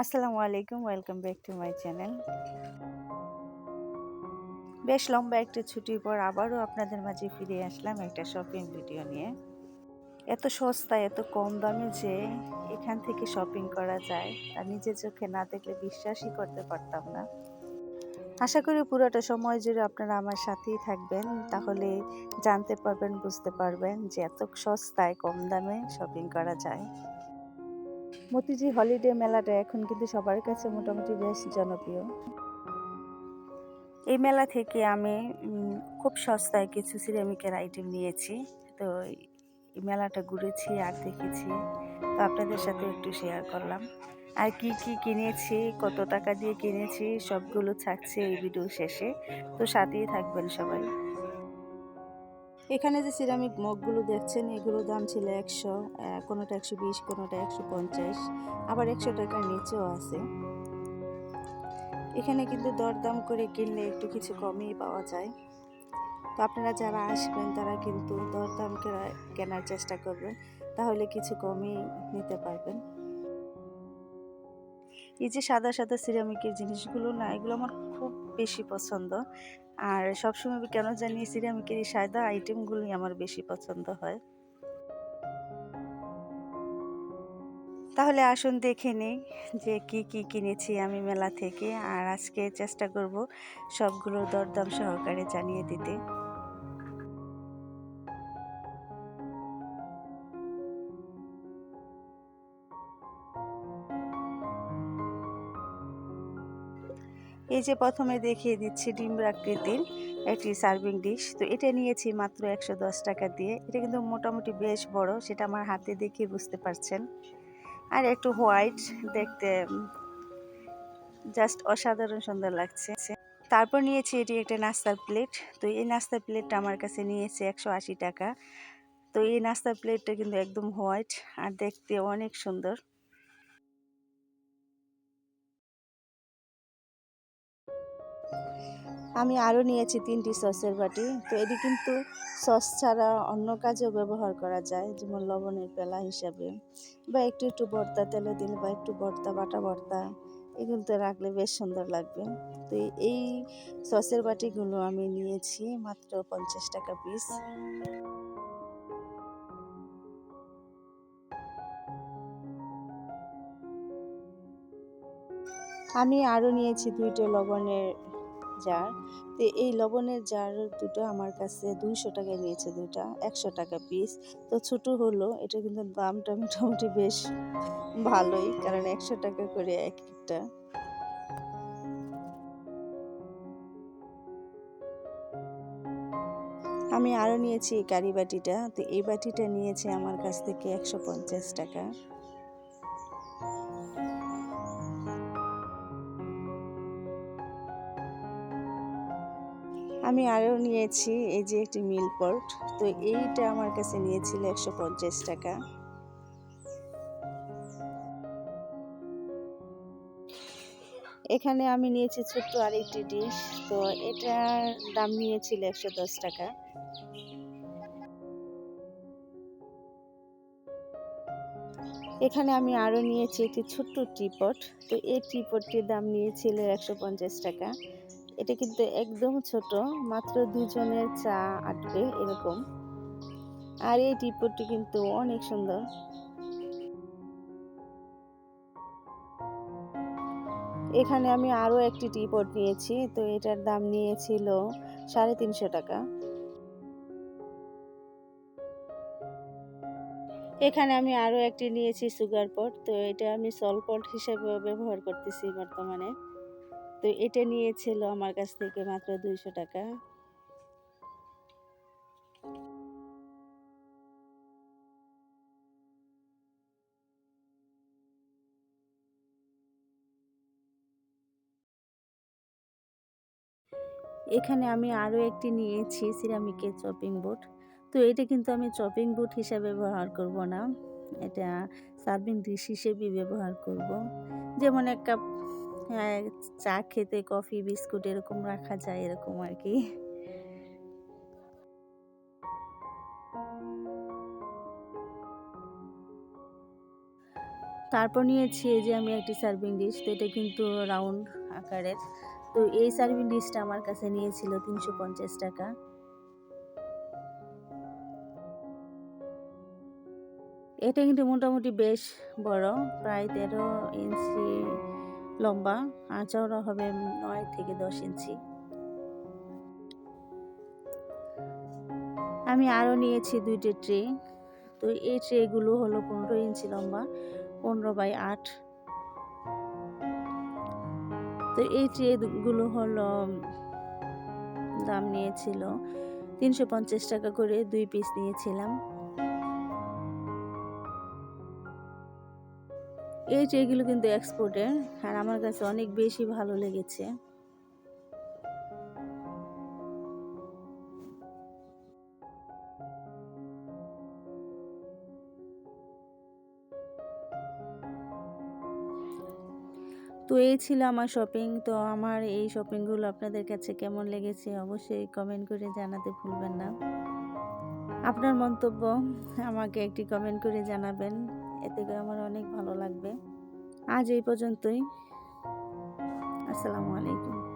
আসসালামু আলাইকুম welcome back to my channel বেশ লম্বা একটা ছুটির পর আবারও আপনাদের মাঝে ফিরে আসলাম একটা শপিং ভিডিও নিয়ে। এত সস্তায় এত কম দামে যে এখান থেকে শপিং করা যায়, আর নিজের চোখে না দেখলে বিশ্বাসই করতে পারতাম না। আশা করি পুরোটা সময় জুড়ে আপনারা আমার সাথেই থাকবেন, তাহলে জানতে পারবেন, বুঝতে পারবেন যে এত সস্তায় কম দামে শপিং করা যায়। মতিঝি হলিডে মেলাটা এখন কিন্তু সবার কাছে মোটামুটি বেশ জনপ্রিয়। এই মেলা থেকে আমি খুব সস্তায় কিছু সিরামিকের আইটেম নিয়েছি। তো এই মেলাটা ঘুরেছি আর দেখেছি। তো আপনাদের সাথে একটু শেয়ার করলাম। আর কি কি কিনেছি, কত টাকা দিয়ে কিনেছি, সবগুলো থাকছে এই ভিডিও শেষে। তো সাথেই থাকবেন সবাই। এখানে যে সিরামিক মগগুলো দেখছেন, এগুলোর দাম ছিল একশো কোনোটা একশো বিশ, কোনোটা একশো পঞ্চাশ, আবার একশো টাকার নিচেও আছে। এখানে কিন্তু দরদাম করে কিনলে একটু কিছু কমই পাওয়া যায়। তো আপনারা যারা আসবেন, তারা কিন্তু দরদাম কেনার চেষ্টা করবেন, তাহলে কিছু কমই নিতে পারবেন। এই যে সাদা সাদা সিরামিকের জিনিসগুলো না, এগুলো আমার খুব বেশি পছন্দ। আর সবসময় কেন জানি সিরামিকের এই সাদা আইটেমগুলোই আমার বেশি পছন্দ হয়। তাহলে আসুন দেখে নিই যে কি কি কিনেছি আমি মেলা থেকে। আর আজকে চেষ্টা করব সবগুলো দরদাম সহকারে জানিয়ে দিতে। এই যে প্রথমে দেখিয়ে দিচ্ছি ডিম্ব আকৃতির একটি সার্ভিং ডিশ তো এটা নিয়েছি মাত্র একশো দশ টাকা দিয়ে। এটা কিন্তু মোটামুটি বেশ বড়, সেটা আমার হাতে দেখে বুঝতে পারছেন। আর একটু হোয়াইট দেখতে জাস্ট অসাধারণ সুন্দর লাগছে। তারপর নিয়েছি এটি একটা নাস্তার প্লেট তো এই নাস্তার প্লেটটা আমার কাছে নিয়েছে একশো আশি টাকা। তো এই নাস্তার প্লেটটা কিন্তু একদম হোয়াইট আর দেখতে অনেক সুন্দর। আমি আরও নিয়েছি তিনটি সসের বাটি। তো এটি কিন্তু সস ছাড়া অন্য কাজেও ব্যবহার করা যায়, যেমন লবণের পেলা হিসাবে। বা একটু একটু ভর্তা তেলে দিলে বা একটু ভর্তা, বাটা ভর্তা এগুলোতে রাখলে বেশ সুন্দর লাগবে। তো এই সসের বাটিগুলো আমি নিয়েছি মাত্র পঞ্চাশ টাকা পিস। আমি আরও নিয়েছি দুইটা লবণের জার তো এই লবণের জার দুটো আমার কাছে দুইশো টাকায় নিয়েছে দুটা একশো টাকা পিস তো ছোট হলো, এটা কিন্তু দামটা মোটামুটি বেশ ভালোই, কারণ একশো টাকা করে এক একটা। আমি আরও নিয়েছি এই কারি বাটিটা, তো এই বাটিটা নিয়েছে আমার কাছ থেকে একশো পঞ্চাশ টাকা। আমি আরও নিয়েছি এই যে একটি মিল পট। তো এইটা আমার কাছে নিয়েছিল একশো পঞ্চাশ টাকা। এখানে আমি নিয়েছি ছোট্ট আরেকটি ডিশ। তো এটার দাম নিয়েছিল একশো দশ টাকা। এখানে আমি আরও নিয়েছি একটি ছোট্ট টিপট। তো এই টিপটটির দাম নিয়েছিল একশো পঞ্চাশ টাকা। এটা কিন্তু একদম ছোট, মাত্র দুজনের চা আটবে এরকম। আর এই টিপটটি কিন্তু অনেক সুন্দর। এখানে আমি আরও একটি টিপট নিয়েছি, তো এটার দাম নিয়েছিল সাড়ে তিনশো টাকা। এখানে আমি আরও একটি নিয়েছি সুগার পট, তো এটা আমি সলপট হিসেবে ব্যবহার করতেছি বর্তমানে। তো এটা নিয়েছিল আমার কাছ থেকে মাত্র দুইশো টাকা। এখানে আমি আরও একটি নিয়েছি, সিরামিকের চপিং বোর্ড তো এটা কিন্তু আমি চপিং বোর্ড হিসাবে ব্যবহার করব না। এটা সার্ভিং ডিশ হিসেবে ব্যবহার করব। যেমন এক কাপ চা খেতে কফি, বিস্কুট এরকম রাখা যায়, এরকম আর কি। তারপর নিয়েছি এই যে আমি একটি সার্ভিং ডিশ তো এটা কিন্তু রাউন্ড আকারের। তো এই সার্ভিং ডিশটা আমার কাছে নিয়েছিল তিনশো পঞ্চাশ টাকা। এটা কিন্তু মোটামুটি বেশ বড়, প্রায় তেরো ইঞ্চি লম্বা আর চওড়া হবে নয় থেকে দশ ইঞ্চি। আমি আরও নিয়েছি দুইটি ট্রে। তো এই ট্রেগুলো হলো পনেরো ইঞ্চি লম্বা, পনেরো বাই আট। তো এই ট্রেগুলো হলো দাম নিয়েছিল তিনশো পঞ্চাশ টাকা করে দুই পিস নিয়েছিলাম। এই ট্রেগুলো কিন্তু এক্সপোর্টের, আর আমার কাছে অনেক বেশি ভালো লেগেছে। তো এই ছিল আমার শপিং তো আমার এই শপিংগুলো আপনাদের কাছে কেমন লেগেছে অবশ্যই কমেন্ট করে জানাতে ভুলবেন না। আপনার মন্তব্য আমাকে একটি কমেন্ট করে জানাবেন। এতে করে আমার অনেক ভালো লাগবে। আজ এই পর্যন্তই। আসসালামু আলাইকুম।